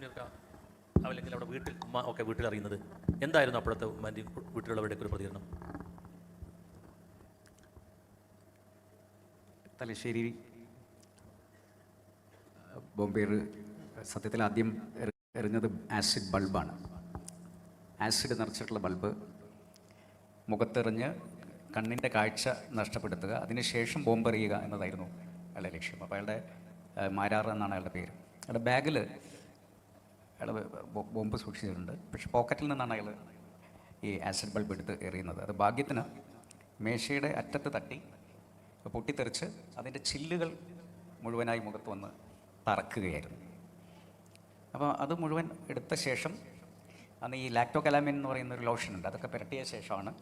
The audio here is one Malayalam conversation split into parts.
മുനിയർക്ക അല്ലെങ്കിൽ അവിടെ വീട്ടിൽ ഉമ്മ ഒക്കെ വീട്ടിൽ അറിയുന്നത്? എന്തായിരുന്നു അപ്പോഴത്തെ ഉമ്മാന്റെയും വീട്ടിലുള്ളവരുടെയൊക്കെ ഒരു പ്രതികരണം? തലശ്ശേരി ബോംബെ സത്യത്തിൽ ആദ്യം എറിഞ്ഞത് ആസിഡ് ബൾബാണ്. ആസിഡ് നിറച്ചിട്ടുള്ള ബൾബ് മുഖത്തെറിഞ്ഞ് കണ്ണിന്റെ കാഴ്ച നഷ്ടപ്പെടുത്തുക അതിനുശേഷം ബോംബെറിയുക എന്നതായിരുന്നു അയാളുടെ ലക്ഷ്യം. അപ്പോൾ അയാളുടെ മാരാർ എന്നാണ് അയാളുടെ പേര്. അയാളുടെ ബാഗിൽ അയാൾ ബോംബ് സൂക്ഷിച്ചിട്ടുണ്ട്. പക്ഷെ പോക്കറ്റിൽ നിന്നാണ് അയാൾ ഈ ആസിഡ് ബൾബ് എടുത്ത് എറിയുന്നത്. അത് ഭാഗ്യത്തിന് മേശയുടെ അറ്റത്ത് തട്ടി പൊട്ടിത്തെറിച്ച് അതിന്റെ ചില്ലുകൾ മുഴുവനായി മുഖത്ത് വന്ന് തറക്കുകയായിരുന്നു അപ്പോൾ അത് മുഴുവൻ എടുത്ത ശേഷം അന്ന് ഈ ലാക്ടോ കലാമിൻ എന്ന് പറയുന്ന ഒരു ലോഷൻ ഉണ്ട്. അതൊക്കെ പുരട്ടിയ ശേഷമാണ്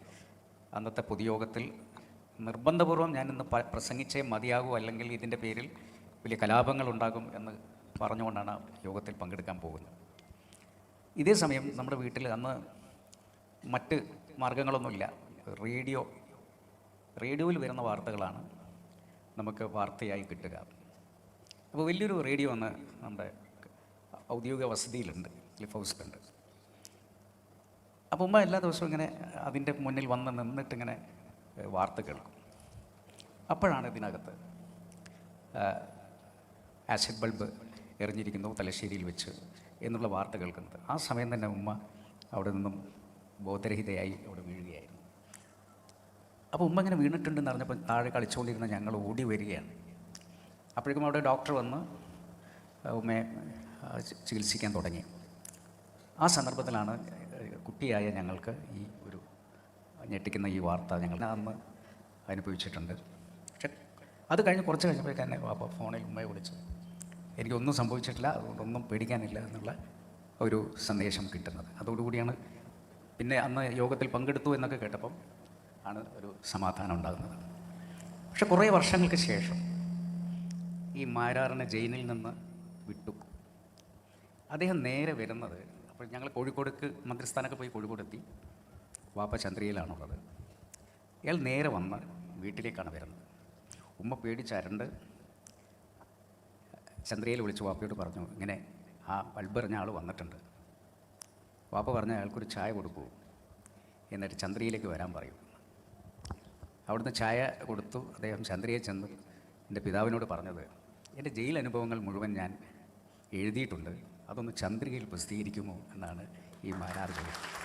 അന്നത്തെ പൊതുയോഗത്തിൽ നിർബന്ധപൂർവം ഞാനിന്ന് പ്രസംഗിച്ചേ മതിയാകൂ അല്ലെങ്കിൽ ഇതിന്റെ പേരിൽ വലിയ കലാപങ്ങൾ ഉണ്ടാകും എന്ന് പറഞ്ഞുകൊണ്ടാണ് യോഗത്തിൽ പങ്കെടുക്കാൻ പോകുന്നത്. ഇതേ സമയം നമ്മുടെ വീട്ടിൽ അന്ന് മറ്റ് മാർഗങ്ങളൊന്നുമില്ല. റേഡിയോ റേഡിയോയിൽ വരുന്ന വാർത്തകളാണ് നമുക്ക് വാർത്തയായി കിട്ടുക. അപ്പോൾ വലിയൊരു റേഡിയോ അന്ന് നമ്മുടെ ഔദ്യോഗിക വസതിയിലുണ്ട് ക്ലിഫ് ഹൗസിലുണ്ട് അപ്പോൾ ഉമ്മ എല്ലാ ദിവസവും ഇങ്ങനെ അതിന്റെ മുന്നിൽ വന്ന് നിന്നിട്ടിങ്ങനെ വാർത്ത കേൾക്കും. അപ്പോഴാണ് ഇതിനകത്ത് ആസിഡ് ബൾബ് എറിഞ്ഞിരിക്കുന്നു തലശ്ശേരിയിൽ വെച്ച് എന്നുള്ള വാർത്ത കേൾക്കുന്നത്. ആ സമയം തന്നെ ഉമ്മ അവിടെ നിന്നും ബോധരഹിതയായി അവിടെ വീഴുകയായിരുന്നു. അപ്പോൾ ഉമ്മ ഇങ്ങനെ വീണിട്ടുണ്ടെന്ന് അറിഞ്ഞപ്പോൾ താഴെ കളിച്ചുകൊണ്ടിരുന്ന ഞങ്ങൾ ഓടി വരികയാണ്. അപ്പോഴേക്കും അവിടെ ഡോക്ടർ വന്ന് ഉമ്മയെ ചികിത്സിക്കാൻ തുടങ്ങി. ആ സന്ദർഭത്തിലാണ് കുട്ടിയായ ഞങ്ങൾക്ക് ഈ ഒരു ഞെട്ടിക്കുന്ന ഈ വാർത്ത ഞങ്ങൾ അന്ന് അനുഭവിച്ചിട്ടുണ്ട്. പക്ഷെ അത് കഴിഞ്ഞ് കുറച്ച് കഴിഞ്ഞപ്പോഴേക്കും തന്നെ ഫോണിൽ ഉമ്മയെ വിളിച്ചു. എനിക്കൊന്നും സംഭവിച്ചിട്ടില്ല അതുകൊണ്ടൊന്നും പേടിക്കാനില്ല എന്നുള്ള ഒരു സന്ദേശം കിട്ടുന്നത്. അതോടുകൂടിയാണ് പിന്നെ അന്ന് യോഗത്തിൽ പങ്കെടുത്തു എന്നൊക്കെ കേട്ടപ്പം ആണ് ഒരു സമാധാനം ഉണ്ടാകുന്നത്. പക്ഷെ കുറേ വർഷങ്ങൾക്ക് ശേഷം ഈ മാരാറിനെ ജയിലിൽ നിന്ന് വിട്ടു. അദ്ദേഹം നേരെ വരുന്നത് അപ്പോൾ ഞങ്ങൾ കോഴിക്കോടേക്ക് മന്ത്രിസ്ഥാനമൊക്കെ പോയി കോഴിക്കോടെത്തി. വാപ്പ ചന്ദ്രയിലാണുള്ളത്. ഇയാൾ നേരെ വന്ന് വീട്ടിലേക്കാണ് വരുന്നത്. ഉമ്മ പേടിച്ചരണ്ട് ചന്ദ്രയിൽ വിളിച്ച് വാപ്പയോട് പറഞ്ഞു ഇങ്ങനെ ആ ബൾബെറിഞ്ഞ ആൾ വന്നിട്ടുണ്ട്. വാപ്പ പറഞ്ഞ അയാൾക്കൊരു ചായ കൊടുക്കൂ എന്നിട്ട് ചന്ദ്രയിലേക്ക് വരാൻ പറയും. അവിടുന്ന് ചായ കൊടുത്തു. അദ്ദേഹം ചന്ദ്രയെ ചെന്ന് എന്റെ പിതാവിനോട് പറഞ്ഞത് എന്റെ ജയിൽ അനുഭവങ്ങൾ മുഴുവൻ ഞാൻ എഴുതിയിട്ടുണ്ട്. അതൊന്ന് ചന്ദ്രികയിൽ പ്രസിദ്ധീകരിക്കുമോ? എന്നാണ് ഈ മാരാർ ചോദിച്ചത്